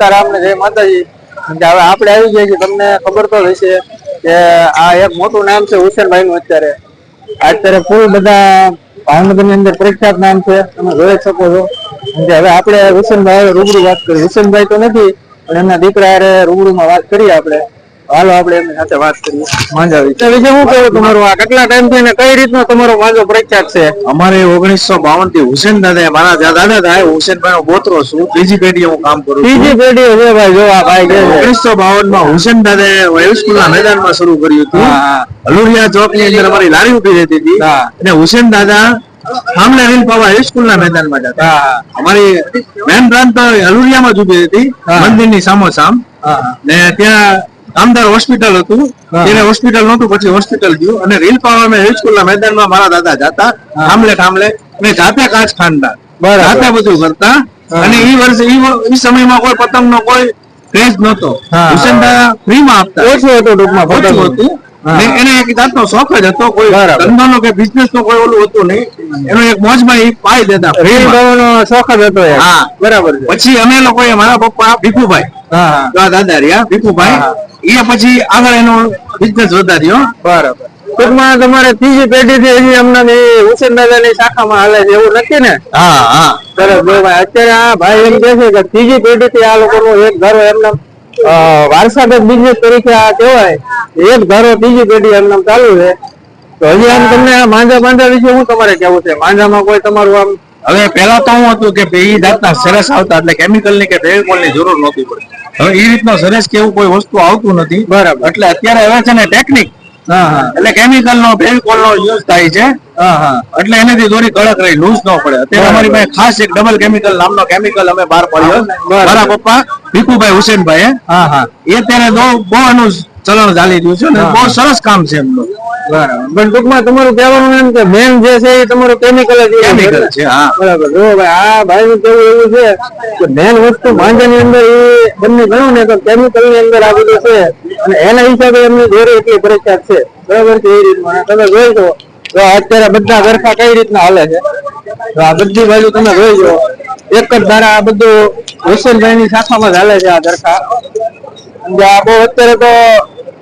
સીતારામ ને જય માતાજી. હવે આપણે આવી ગયા છીએ, તમને ખબર તો હશે કે આ એક મોટું નામ છે હુસેનભાઈ નું અત્યારે. અત્યારે ફૂલ બધા ભાવનગરની અંદર પ્રખ્યાત નામ છે, તમે જોઈ શકો છો. હવે આપણે હુસેનભાઈ રૂબરૂ વાત કરી. હુસેનભાઈ તો નથી, પણ એમના દીકરા રૂબરૂ રૂબરૂમાં વાત કરીએ આપણે. હાલો આપણે એમની સાથે વાત કરીએ. માંજા વિશે શું કહેવું તમારું? આ કેટલા ટાઈમથી અને કઈ રીતનો તમારો માંજો પ્રખ્યાત છે? અમારે ઓગણીસો બાવનથી હુસેન દાદા મારા દાદા હતા હુસેનભાઈ નો પોતરો છું. ત્રીજી પેઢી હું કામ કરું ત્રીજી પેઢી છે ભાઈ જો આ ભાઈ ઓગણીસો બાવનમાં હુસેન દાદાએ હાઈસ્કૂલ ના મેદાનમાં શરૂ કર્યું હતું. હલુરિયા ચોકની અંદર અમારી લારી ઊભી રહેતી હતી. હા. અને હુસેન દાદા સામે રીલ પાવા હાઈસ્કૂલ ના મેદાનમાં જતા. અમારી મેન બ્રાન્ચ તો હલુરિયામાં જ ઊભી હતી મંદિરની સામો સામ ને ત્યાં કામદાર હોસ્પિટલ હતું. એને હોસ્પિટલ નહોતું પછી હોસ્પિટલ ગયું. અને રીલ પાવા મેં હાઈસ્કૂલ ના મેદાનમાં મારા દાદા જતા હા. થાંભલે થાંભલે અને જાતે કાચ ખાંડતા. જાતે બધું કરતા. અને એ વર્ષે એ સમયમાં કોઈ પતંગ નો કોઈ ક્રેઝ નહોતો. હુસેન દાદા ફ્રી આપતા. ઓછું હતું ટૂંકમાં હતું. એને એક જાતનો શોખ જ હતો કોઈ. ધંધાનો કે બિઝનેસ નો કોઈ ઓલું હતું નહીં. એનો એક મોજમાં ઈ પાઈ દેતા. રીલ શોખ જ હતો હા. બરાબર પછી અમે લોકો મારા પપ્પા ભીખુભાઈ. હા દાદા રહ્યા ભીખુભાઈ. એ પછી આગળ એનો બિઝનેસ વધાર્યો. બરાબર. ટૂંકમાં તમારે ત્રીજી પેઢી થી હજી અમને એ હુસેન દાદા ની શાખામાં હાલે છે એવું નથી ને? હા હા. સરસ અત્યારે આ ભાઈ એમ કે છે કે ત્રીજી પેઢી થી આ લોકોનું એક ઘર એમના વારસાગત બિઝનેસ તરીકે આ કહેવાય. એક ધારો બીજી પેઢી એમનામ ચાલુ છે તો હજી આમ તમને આ માંજા માંજા વિશે હું તમારે કેવું છે? માંજામાં કોઈ તમારું આમ હવે પેલા તો હું હતું કે ભાઈ જાતના સરસ આવતા એટલે કેમિકલની કે ફેવિકોલની જરૂર નહોતી પડતી. હવે એ રીતનો સરસ કે એવું કોઈ વસ્તુ આવતું નથી. બરાબર. એટલે અત્યારે હવે છે ને ટેકનિક એટલે કેમિકલ નો ફેવિકોલ નો યુઝ થાય છે. હા હા. એટલે એનાથી દોરી કડક રહી લૂઝ ન પડે. અત્યારે અમારી પાસે ખાસ એક ડબલ કેમિકલ નામનો કેમિકલ અમે બહાર પાડ્યો. મારા પપ્પા ભીખુભાઈ હુસેનભાઈ હા હા. એ અત્યારે બહુ બહુ એનું ચલણ ચાલી રહ્યું છે ને બહુ સરસ કામ છે એમનું. બરાબર. પણ ટૂંકમાં તમારું કહેવાનું એમ કે મેન જે છે એ તમારું કેમિકલ જ કેમિકલ છે. હા. બરાબર. જો ભાઈ આ ભાઈ નું કેવું એવું છે કે મેન વસ્તુ માંજાની અંદર એ બંને ગણું ને તો કેમિકલની અંદર આ બધું છે. અને એના હિસાબે એમની દોરી એટલી પ્રખ્યાત છે. બરાબર છે? એ રીતમાં તમે જોઈ જો તો અત્યારે બધા ગરખા કઈ રીતના હાલે છે? તો આ બધી બાજુ તમે જોઈ જો એક જ ધારા આ બધું હુસેનભાઈ ની શાખામાં ચાલે છે આ ગરખા. આ બહુ અત્યારે તો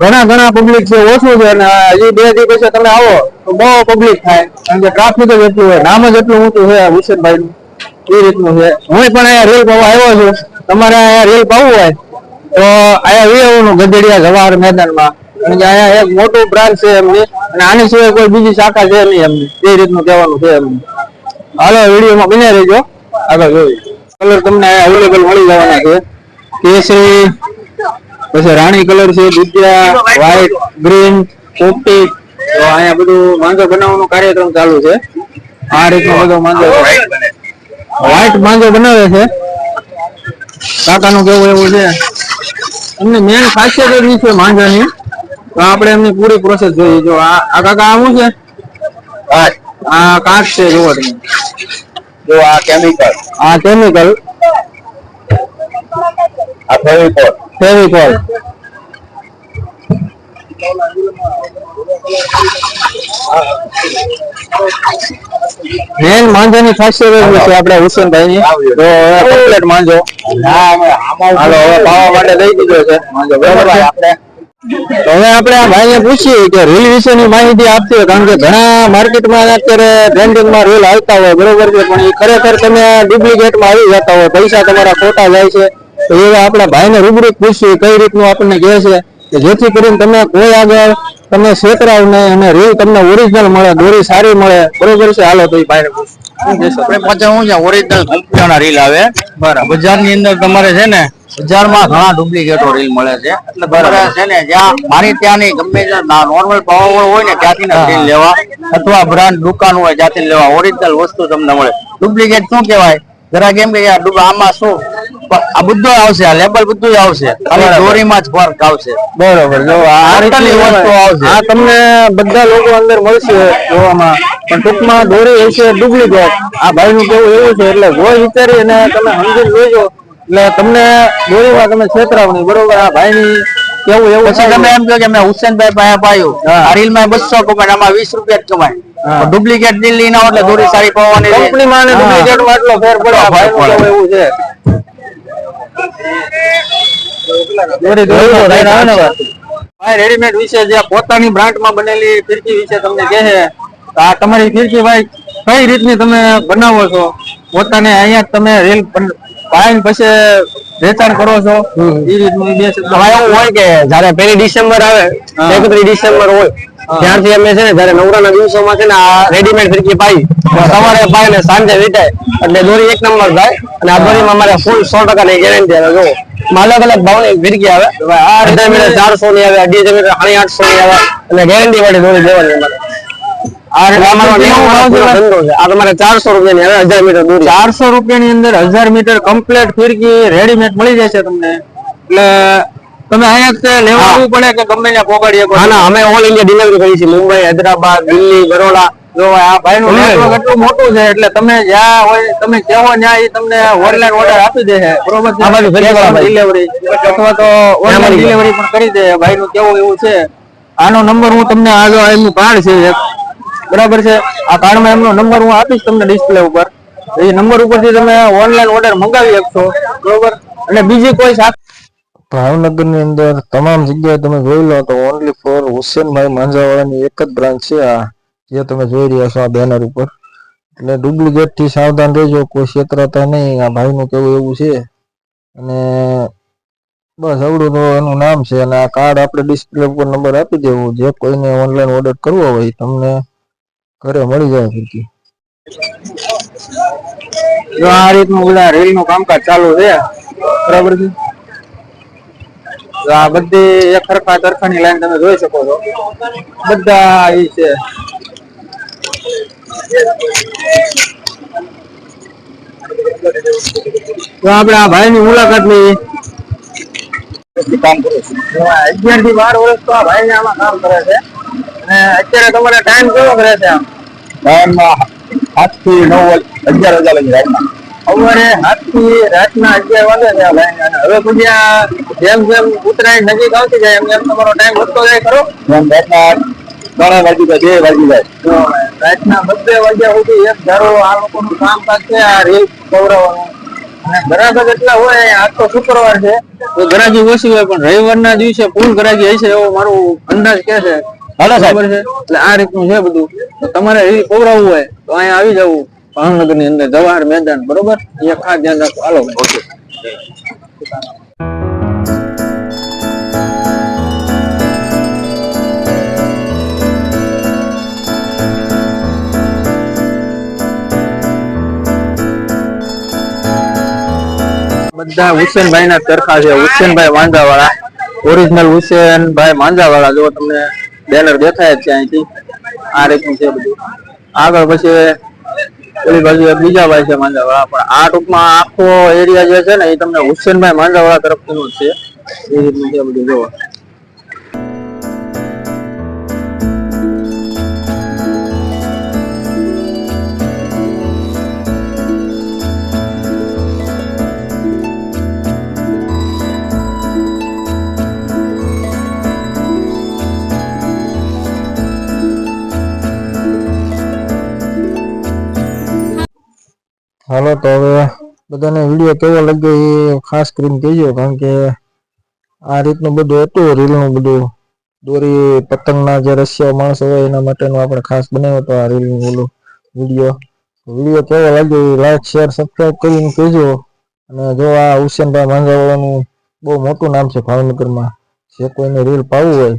ઘણા ઘણા પબ્લિક છે, ઓછું છે અને હજી બે દી પછી તમે આવો તો બહુ પબ્લિક થાય. કારણ કે ટ્રાફિક જ એટલું હોય, નામ જ એટલું ઊંચું છે હુસેનભાઈ નું. એ રીતનું છે. હું પણ અહીંયા રેલ પાવા આવ્યો છું. તમારે અહીંયા રેલ પાવું હોય, તો અહીંયા વિયાવું ગધેડિયા જવાહર મેદાનમાં. કારણ કે અહીંયા એક મોટું બ્રાન્ચ છે એમની, અને આની સિવાય કોઈ બીજી શાખા છે નહીં એમની. એ રીતનું કહેવાનું છે એમનું. હાલો, વિડીયોમાં બને રહેજો. આગળ જોઈ કલર તમને અવેલેબલ મળી જવાના છે. કેસરી પછી રાણી કલર છે દુધિયા વ્હાઈટ ગ્રીન પોપટી તો અહીંયા બધું માંજો બનાવવાનો કાર્યક્રમ ચાલુ છે. આ રીતનો બધો માંજો વ્હાઈટ માંજો બનાવે છે. કાકાનું કેવું એવું છે. એમની મેન ખાસિયત એવી છે માંજાની. તો આપણે એમની પૂરી પ્રોસેસ જોઈએ. જો આ આ કાકા આવું છે? આ કાક છે જોવો તમે. જો આ કેમિકલ આ કેમિકલ આ ફેવિકોલ ફેવિકોલ મેન માંજાની ખાસિયત એવી છે આપણે હુસેનભાઈ ની તો હવે કમ્પ્લીટ માંજો. હાલો હવે પાવા માટે દઈ દીધો છે. માંજો. બરાબર. આપણે તો હવે આપણે આ ભાઈને પૂછીએ કે રીલ વિશેની માહિતી આપતી હોય કારણ કે ઘણા માર્કેટમાં અત્યારે ટ્રેન્ડિંગમાં રીલ આવતા હોય બરોબર છે પણ એ ખરેખર તમે ડુપ્લિકેટમાં આવી જતા હોય પૈસા તમારા ખોટા જાય છે. તો એવા આપણા ભાઈને રૂબરૂ પૂછીએ કઈ રીતનું આપણને કહે છે કે જેથી કરીને તમે કોઈ આગળ તમે છેતરાવ નહીં અને રીલ તમને ઓરિજિનલ મળે દોરી સારી મળે. બરોબર છે? હાલો તો એ ભાઈને પૂછ શું કહેશો? આપણે પાછા શું છે ઓરિજિનલ કંપનીઓના રીલ આવે. બરાબર. બજારની અંદર તમારે છે ને બજારમાં ઘણા ડુપ્લિકેટો રીલ મળે છે. એટલે બરાબર. છે ને જ્યાં મારી ત્યાંની ગમે નોર્મલ પાવર હોય ને ત્યાંથી રીલ લેવા. અથવા બ્રાન્ડ દુકાન હોય ત્યાંથી લેવા. ઓરિજિનલ વસ્તુ તમને મળે. ડુપ્લિકેટ શું કહેવાય? જરા કેમ કે આમાં શું આ બધું આવશે આ લેબલ બધું આવશે. ખાલી દોરીમાં જ ફરક આવશે. બરોબર જો આ રીતની વસ્તુ આવશે. આ તમને બધા લોકો અંદર મળશે જોવામાં. પણ ટૂંકમાં દોરી હશે ડુપ્લિકેટ. આ ભાઈ નું કેવું એવું છે એટલે જોઈ વિચારી અને તમે સમજી જોજો એટલે તમને દોરીમાં તમે છેતરાવ નહીં બરોબર? આ ભાઈ ની કેવું એવું પછી તમે એમ કહો કે મેં હુસેનભાઈ પાસે પાયું. આ રીલમાં બસો કમાય આમાં વીસ રૂપિયા જ કમાય. ડુપ્લિકેટ દિલ્હી ના એટલે દોરી સારી પાવાની કંપની માં ડુપ્લિકેટમાં એટલો ફેર પડે. એવું છે દોરી દોરી નો line આવે ને ભાઈ. ભાઈ રેડીમેડ વિશે જે પોતાની બ્રાન્ડ બનેલી ફિરકી વિશે તમને કહે છે તો આ તમારી ફિરકી ભાઈ કઈ રીતની તમે બનાવો છો? પોતાને અહીંયા તમે રેલ પાઈને પછી વેચાણ કરો છો? એ રીતનું બે શબ્દ. હોય કે જયારે પહેલી ડિસેમ્બર આવે. એકત્રીસ ડિસેમ્બર હોય ત્યારથી અમે છે ને જયારે નવરાના દિવસોમાં છે ને આ રેડીમેડ ફિરકી પાઈ સવારે પાય ને સાંજે વીટાય. એટલે દોરી એક નંબર થાય અને આ દોરીમાં અમારે ફૂલ સો ટકાની ગેરંટી આવે. જો અલગ અલગ ભાવની ફિરકી આવે. આ અઢાર મીટર ચારસો ની આવે અઢી મીટર સાડી આઠસો ની આવે. અને ગેરંટી વાળી દોરી દેવાની અમારે. ચારસો રૂપિયાની ની હજાર મીટર દોરી. રૂપિયા ની અંદર હજાર મીટર કમ્પ્લીટ ફિરકી રેડીમેડ મળી જાય છે તમને. એટલે તમે અહીંયા જ તે લેવા આવવું પડે કે ગમે ત્યાં પોગાડી હા ના અમે ઓલ ઇન્ડિયા ડિલિવરી કરી છે મુંબઈ હૈદરાબાદ દિલ્હી બરોડા. જો આ ભાઈ નું નેટવર્ક એટલું મોટું છે એટલે તમે જ્યાં હોય તમે કેવો ત્યાં એ તમને ઓનલાઈન ઓર્ડર આપી દે છે. બરોબર. ડિલિવરી અથવા તો ઓનલાઈન ડિલિવરી પણ કરી દે. ભાઈ નું કેવું એવું છે. આનો નંબર હું તમને આગળ એમનું કાર્ડ છે બરાબર છે? આ કાર્ડમાં એમનો નંબર હું આપીશ તમને ડિસ્પ્લે ઉપર. એ નંબર ઉપરથી તમે ઓનલાઈન ઓર્ડર મંગાવી શકશો બરોબર? અને બીજી કોઈ ભાવનગરની અંદર તમામ જગ્યાએ તમે જોઈ લો તો ઓનલી ફોર હુસેનભાઈ માંજાવાળાની એક જ બ્રાન્ચ છે આ, જે તમે જોઈ રહ્યા છો આ બેનર ઉપર. એટલે ડુપ્લિકેટથી સાવધાન રહેજો, કોઈ છેતરાતા નહીં, આ ભાઈનું કેવું એવું છે. અને બસ આવડું તો એનું નામ છે અને આ કાર્ડ આપણે ડિસ્પ્લે ઉપર નંબર આપી દેવું. જે કોઈને ઓનલાઈન ઓર્ડર કરવો હોય તમને ઘરે મળી જાય ફિરકી. જો આ રીતનું બધા રેલનું કામકાજ ચાલુ છે. બરાબર છે? તો આ બધી એક સરખા તરખાની લાઈન તમે જોઈ શકો છો. બધા એ છે. તો આપણે આ ભાઈ ની મુલાકાત લઈએ. કામ કરું છું. અગિયારથી બાર વર્ષ તો આ ભાઈ ને આમાં કામ કરે છે. અને અત્યારે તમારે ટાઈમ કેવો કરે છે આમ? ટાઈમ આઠથી નવ અગિયાર હજાર લગી રાતના. સવારે સાતથી રાતના અગિયાર વાગે છે અને હવે પૂજ્યા જેમ જેમ ઉત્તરાયણ નજીક આવતી જાય એમ એમ તમારો ટાઈમ વધતો જાય ખરો? એમ રાતના ત્રણ વાગી જાય બે વાગી જાય. રાતના બબ્બે વાગ્યા સુધી એક ધારો આ લોકોનું કામકાજ છે આ રેલ પવરાવાનું અને ગ્રાહક એટલા હોય આજ તો શુક્રવાર છે. તો ગ્રાહકી ઓછી હોય પણ રવિવારના દિવસે ફૂલ ગ્રાહકી હશે એવો મારું અંદાજ કે છે. હાલો સાહેબ. છે? એટલે આ રીતનું છે બધું. તમારે રીલ પવરાવવું હોય તો અહીંયા આવી જવું. ભાવનગરની અંદર જવાહર મેદાન બરોબર? અહીંયા ખાસ ધ્યાન રાખો. હાલો. ઓકે. બધા હુસેનભાઈ ના ચરખા છે. હુસેનભાઈ માંજાવાળા ઓરિજિનલ હુસેનભાઈ માંજાવાળા જો તમને બેનર દેખાય છે અહીંથી આ રીતનું છે બધું. આગળ પછી પેલી બાજુ બીજા ભાઈ છે માંજાવાળા પણ આ ટૂંકમાં આખો એરિયા જે છે ને એ તમને હુસેનભાઈ માંજાવાળા તરફથી છે. એ રીતનું છે બધું જોવો. હાલો, તો હવે બધાને વીડિયો કેવો લાગ્યો એ ખાસ કરીને કહેજો, કારણ કે આ રીતનું બધું હતું, રીલનું બધું. દોરી, પતંગના જે રશિયા માણસો હોય એના માટેનું આપણે ખાસ બનાવ્યો હતો આ રીલનું ઓલું વીડિયો. વીડિયો કેવો લાગ્યો એ લાઈક, શેર સબસ્ક્રાઈબ કરીને કહેજો. અને જો આ હુસેનભાઈ માંજાવાળાનું બહુ મોટું નામ છે ભાવનગરમાં, જે કોઈને રીલ પાવું હોય,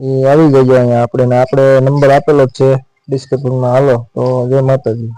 એ આવી ગઈ અહીંયા. આપણે આપણે નંબર આપેલો જ છે ડિસ્ક્રિપ્શનમાં. હાલો, તો જય માતાજી.